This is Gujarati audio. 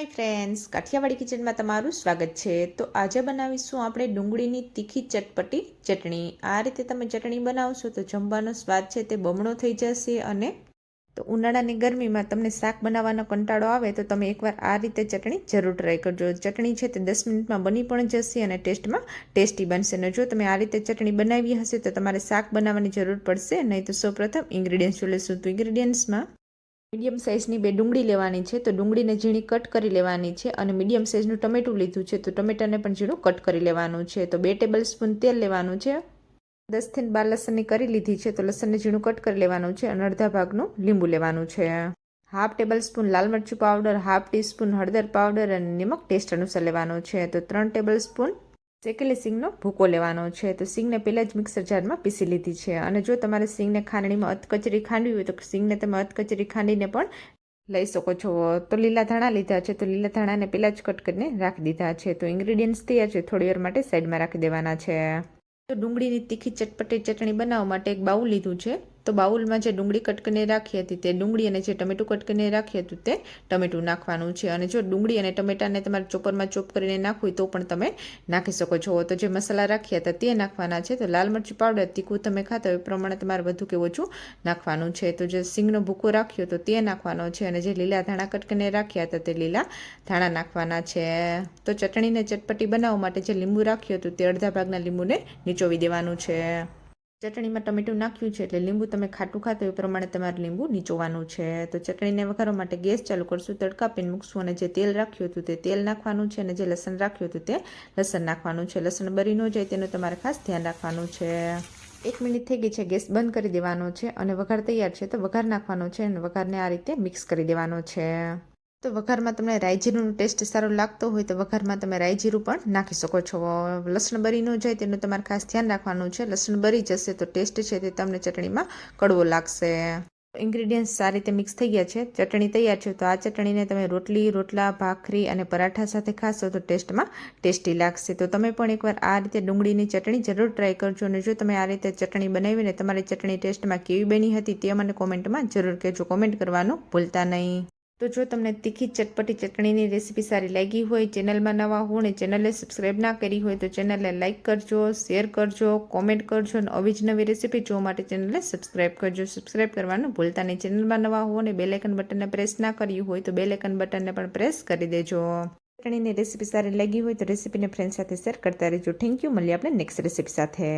હાય ફ્રેન્ડ્સ કાઠિયાવાડી કિચનમાં તમારું સ્વાગત છે. તો આજે બનાવીશું આપણે ડુંગળીની તીખી ચટપટી ચટણી. આ રીતે તમે ચટણી બનાવશો તો જમવાનો સ્વાદ છે તે બમણો થઈ જશે અને તો ઉનાળાની ગરમીમાં તમને શાક બનાવવાનો કંટાળો આવે તો તમે એકવાર આ રીતે ચટણી જરૂર ટ્રાય કરજો. ચટણી છે તે દસ મિનિટમાં બની પણ જશે અને ટેસ્ટમાં ટેસ્ટી બનશે. અને જો તમે આ રીતે ચટણી બનાવી હશે તો તમારે શાક બનાવવાની જરૂર પડશે. નહીં તો સૌપ્રથમ ઇન્ગ્રીડિયન્ટ્સ લેશું તો ઇન્ગ્રીડિયન્ટ્સમાં મીડિયમ સાઇઝની બે ડુંગળી લેવાની છે, તો ડુંગળીને ઝીણી કટ કરી લેવાની છે અને મીડિયમ સાઇઝનું ટમેટું લીધું છે, તો ટમેટાને પણ ઝીણું કટ કરી લેવાનું છે. તો બે ટેબલ સ્પૂન તેલ લેવાનું છે. દસથી બાર લસણની કરી લીધી છે, તો લસણને ઝીણું કટ કરી લેવાનું છે અને અડધા ભાગનું લીંબુ લેવાનું છે. હાફ ટેબલ સ્પૂન લાલ મરચું પાવડર, હાફ ટીસ્પૂન હળદર પાવડર અને નિમક ટેસ્ટ અનુસાર લેવાનો છે. તો ત્રણ ટેબલ સ્પૂન શેકેલી સિંગનો ભૂકો લેવાનો છે. તો સિંગને પહેલાં જ મિક્સર જારમાં પીસી લીધી છે. અને જો તમારે સિંગને ખાંડણીમાં અધકચરી ખાંડવી હોય તો સિંગને તમે અધકચરી ખાંડીને પણ લઈ શકો છો. તો લીલા ધાણા લીધા છે. તો લીલા ધાણાને પહેલાં જ કટ કરીને રાખી દીધા છે. તો ઇન્ગ્રીડિયન્ટ્સ તૈયાર છે. થોડી વાર માટે સાઈડમાં રાખી દેવાના છે. તો ડુંગળીની તીખી ચટપટી ચટણી બનાવવા માટે એક બાઉલ લીધું છે. તો બાઉલમાં જે ડુંગળી કટકીને રાખી હતી તે ડુંગળી અને જે ટમેટું કટકીને રાખ્યું હતું તે ટમેટું નાખવાનું છે. અને જો ડુંગળી અને ટમેટાને તમારે ચોપરમાં ચોપ કરીને નાખવું તો પણ તમે નાખી શકો છો. તો જે મસાલા રાખ્યા હતા તે નાખવાના છે. તો લાલ મરચું પાવડર તીખું તમે ખાતા હોય એ પ્રમાણે તમારે વધુ કે ઓછું નાખવાનું છે. તો જે સિંગનો ભૂકો રાખ્યો તો તે નાખવાનો છે. અને જે લીલા ધાણા કટકીને રાખ્યા હતા તે લીલા ધાણા નાખવાના છે. તો ચટણીને ચટપટી બનાવવા માટે જે લીંબુ રાખ્યું હતું તે અડધા ભાગના લીંબુને નીચોવી દેવાનું છે. ચટણીમાં ટમેટું નાખ્યું છે એટલે લીંબુ તમે ખાટું ખાતો એ પ્રમાણે તમારે લીંબુ નીચોવાનું છે. તો ચટણીને વઘારવા માટે ગેસ ચાલુ કરશું તડકા પેન મૂકશું અને જે તેલ રાખ્યું હતું તે તેલ નાખવાનું છે અને જે લસણ રાખ્યું હતું તે લસણ નાખવાનું છે. લસણ બરી ન જાય તેનું તમારે ખાસ ધ્યાન રાખવાનું છે. એક મિનિટ થઈ ગઈ છે, ગેસ બંધ કરી દેવાનો છે અને વઘાર તૈયાર છે. તો વઘાર નાખવાનો છે અને વઘારને આ રીતે મિક્સ કરી દેવાનો છે. તો વઘારમાં તમને રાઈજીરુંનો ટેસ્ટ સારો લાગતો હોય તો વઘારમાં તમે રાયજીરું પણ નાખી શકો છો. લસણ બરી ન જાય તેનું તમારે ખાસ ધ્યાન રાખવાનું છે. લસણ બરી જશે તો ટેસ્ટ છે તે તમને ચટણીમાં કડવો લાગશે. ઇન્ગ્રીડિયન્ટ્સ સારી રીતે મિક્સ થઈ ગયા છે. ચટણી તૈયાર છે તો આ ચટણીને તમે રોટલી, રોટલા, ભાખરી અને પરાઠા સાથે ખાશો તો ટેસ્ટમાં ટેસ્ટી લાગશે. તો તમે પણ એકવાર આ રીતે ડુંગળીની ચટણી જરૂર ટ્રાય કરજો અને જો તમે આ રીતે ચટણી બનાવીને તમારી ચટણી ટેસ્ટમાં કેવી બની હતી તે મને કોમેન્ટમાં જરૂર કહેજો. કોમેન્ટ કરવાનું ભૂલતા નહીં. તો જો તમને તીખી ચટપટી ચટણીની રેસીપી સારી લાગી હોય, ચેનલમાં નવા હો ને ચેનલને સબસ્ક્રાઈબ ના કરી હોય તો ચેનલને લાઇક કરજો શેર કરજો કોમેન્ટ કરજો અને આવી જ નવી રેસીપી જોવા માટે ચેનલને સબસ્ક્રાઈબ કરજો. સબસ્ક્રાઈબ કરવાનું ભૂલતા નહીં. ચેનલમાં નવા હો ને બેલેકન બટનને પ્રેસ ના કર્યું હોય તો બેલેકન બટનને પણ પ્રેસ કરી દેજો. ચટણીની રેસીપી સારી લાગી હોય તો રેસીપીને ફ્રેન્ડ સાથે શેર કરતા રહેજો. થેન્ક યુ મળીએ આપણે નેક્સ્ટ રેસીપી સાથે.